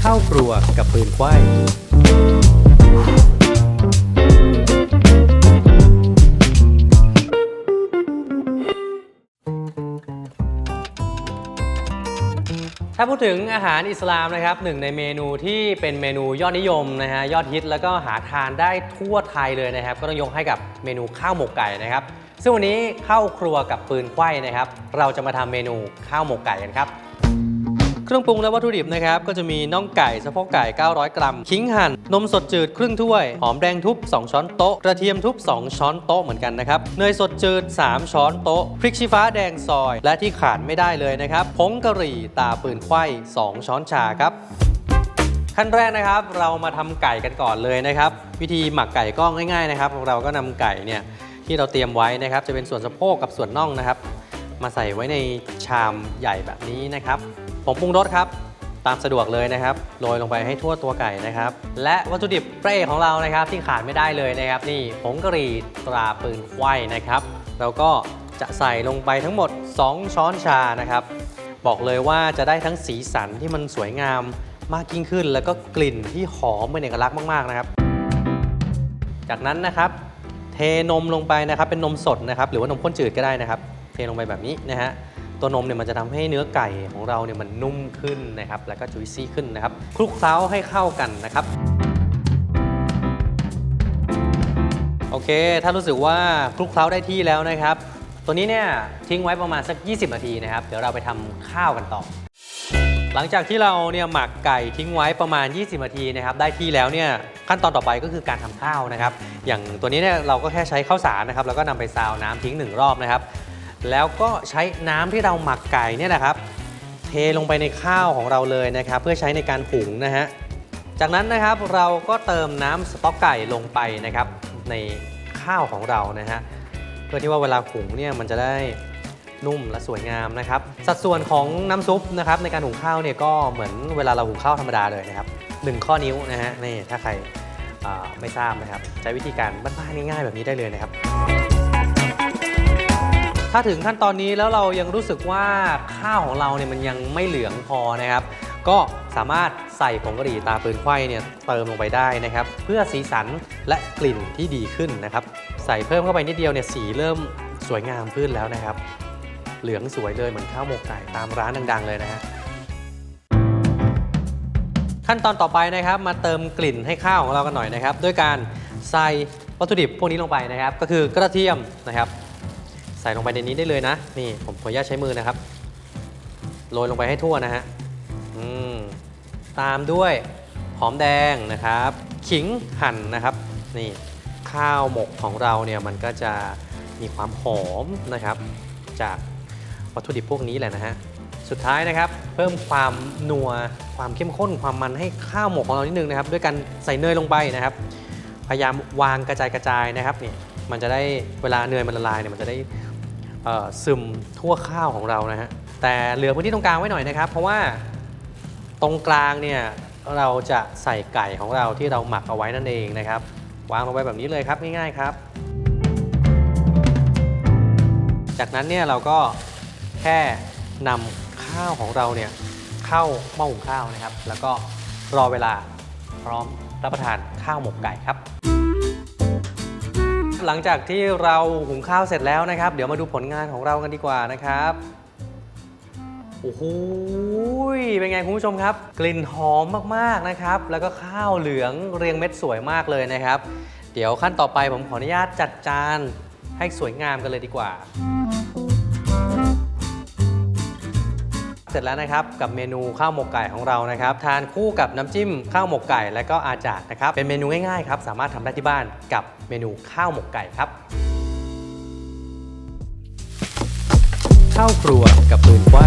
เข้าครัวกับปืนควายถ้าพูดถึงอาหารอิสลามนะครับหนึ่งในเมนูที่เป็นเมนูยอดนิยมนะฮะยอดฮิตแล้วก็หาทานได้ทั่วไทยเลยนะครับ ก็ต้องยกให้กับเมนูข้าวหมกไก่นะครับ ซึ่งวันนี้เข้าครัวกับปืนไขว้นะครับ เราจะมาทำเมนูข้าวหมกไก่กันครับ เครื่องปรุงและวัตถุดิบนะครับก็จะมีน่องไก่สะโพกไก่ 900 กรัมขิงหั่น นมสดจืดครึ่งถ้วย หอมแดงทุบ 2 ช้อนโต๊ะ กระเทียมทุบ 2 ช้อนโต๊ะเหมือนกันนะครับ เนยสดจืด 3 ช้อนโต๊ะ พริกชี้ฟ้าแดงซอย และที่ขาดไม่ได้เลยนะครับ ผงกะหรี่ตาปืนไขว้2ช้อนชาครับขั้นแรกนะครับเรามาทำไก่กันก่อนเลยนะครับ วิธีหมักไก่ก็ง่ายๆนะครับเราก็นำไก่เนี่ยที่เราเตรียมไว้นะครับจะเป็นส่วนสะโพกกับส่วนน่องนะครับ มาใส่ไว้ในชามใหญ่แบบนี้นะครับ งปรุงรสครับ ตามสะดวกเลยนะครับโรยลงไปให้ทั่วตัวไก่นะครับ และวัตถุดิบประเปรของเรานะครับ ที่ขาดไม่ได้เลยนะครับ นี่ผงกะหรี่ตราปืนไขว้นะครับเราก็จะใส่ลงไปทั้งหมด 2 ช้อนชานะครับ บอกเลยว่าจะได้ทั้งสีสันที่มันสวยงามมากยิ่งขึ้น แล้วก็กลิ่นที่หอมเป็นเอกลักษณ์มากๆนะครับ จากนั้นนะครับเทนมลงไปนะครับเป็นนมสดนะครับ หรือว่านมข้นจืดก็ได้นะครับ เทลงไปแบบนี้นะฮะ ตัวนมเนี่ยมันจะทำให้เนื้อไก่ของเราเนี่ยมันนุ่มขึ้นนะครับ แล้วก็จุยซี่ขึ้นนะครับคลุกเคล้าให้เข้ากันนะครับโอเค ถ้ารู้สึกว่าคลุกเคล้าได้ที่แล้วนะครับ ตัวนี้เนี่ยทิ้งไว้ประมาณสัก 20 นาทีนะครับ เดี๋ยวเราไปทำข้าวกันต่อ หลังจากที่เราเนี่ยหมักไก่ทิ้งไว้ประมาณ 20 นาทีนะครับ ได้ที่แล้วเนี่ยขั้นตอนต่อไปก็คือการทำข้าวนะครับ อย่างตัวนี้เนี่ยเราก็แค่ใช้ข้าวสารนะครับ แล้วก็นำไปซาวน้ำทิ้งหนึ่งรอบนะครับ แล้วก็ใช้น้ำที่เราหมักไก่เนี่ยนะครับ เทลงไปในข้าวของเราเลยนะครับ เพื่อใช้ในการหุงนะฮะจากนั้นนะครับเราก็เติมน้ำสต๊อกไก่ลงไปนะครับ ในข้าวของเรานะฮะเพื่อที่ว่าเวลาหุงเนี่ยมันจะได้นุ่มและสวยงามนะครับ สัดส่วนของน้ำซุปนะครับในการหุงข้าวเนี่ยก็เหมือนเวลาเราหุงข้าวธรรมดาเลยนะครับหนึ่งข้อนิ้วนะฮะนี่ถ้าใครไม่ทราบนะครับ ใช้วิธีการบ้านๆง่ายๆแบบนี้ได้เลยนะครับ ถ้าถึงขั้นตอนนี้แล้วเรายังรู้สึกว่าข้าวของเราเนี่ยมันยังไม่เหลืองพอนะครับ ก็สามารถใส่ผงกะหรี่ตาปืนไขว้เนี่ยเติมลงไปได้นะครับ เพื่อสีสันและกลิ่นที่ดีขึ้นนะครับ ใส่เพิ่มเข้าไปนิดเดียวเนี่ยสีเริ่มสวยงามขึ้นแล้วนะครับ เหลืองสวยเลยเหมือนข้าวหมกไก่ตามร้านดัง ๆ เลยนะฮะขั้นตอนต่อไปนะครับ มาเติมกลิ่นให้ข้าวของเรากันหน่อยนะครับ ด้วยการใส่วัตถุดิบพวกนี้ลงไปนะครับ ก็คือกระเทียมนะครับ ใส่ลงไปในนี้ได้เลยนะ นี่ผมขออนุญาตใช้มือนะครับ โรยลงไปให้ทั่วนะฮะตามด้วยหอมแดงนะครับ ขิงหั่นนะครับ นี่ข้าวหมกของเราเนี่ยมันก็จะมีความหอมนะครับ จากวัตถุดิบพวกนี้แหละนะฮะ สุดท้ายนะครับ เพิ่มความนัวความเข้มข้นความมันให้ข้าวหมกของเรานิดนึงนะครับ ด้วยการใส่เนยลงไปนะครับ พยายามวางกระจายกระจายนะครับนี่มันจะได้เวลาเนยมันละลายเนี่ยมันจะได้ ซึมทั่วข้าวของเรานะฮะแต่เหลือพื้นที่ตรงกลางไว้หน่อยนะครับ เพราะว่าตรงกลางเนี่ยเราจะใส่ไก่ของเราที่เราหมักเอาไว้นั่นเองนะครับ วางลงไปแบบนี้เลยครับง่ายๆครับ จากนั้นเนี่ยเราก็แค่นำข้าวของเราเนี่ยเข้าหม้อหุงข้าวนะครับ แล้วก็รอเวลาพร้อมรับประทานข้าวหมกไก่ครับ หลังจากที่เราหุงข้าวเสร็จแล้วนะครับ เดี๋ยวมาดูผลงานของเรากันดีกว่านะครับโอ้โหเป็นไงคุณผู้ชมครับ กลิ่นหอมมากๆนะครับ แล้วก็ข้าวเหลืองเรียงเม็ดสวยมากเลยนะครับ เดี๋ยวขั้นต่อไปผมขออนุญาตจัดจานให้สวยงามกันเลยดีกว่า เสร็จแล้วนะครับกับเมนูข้าวหมกไก่ของเรานะครับ ทานคู่กับน้ำจิ้มข้าวหมกไก่และก็อาจาดนะครับ เป็นเมนูง่ายๆครับสามารถทำได้ที่บ้านกับเมนูข้าวหมกไก่ครับ ข้าวครัวกับปืนไหว้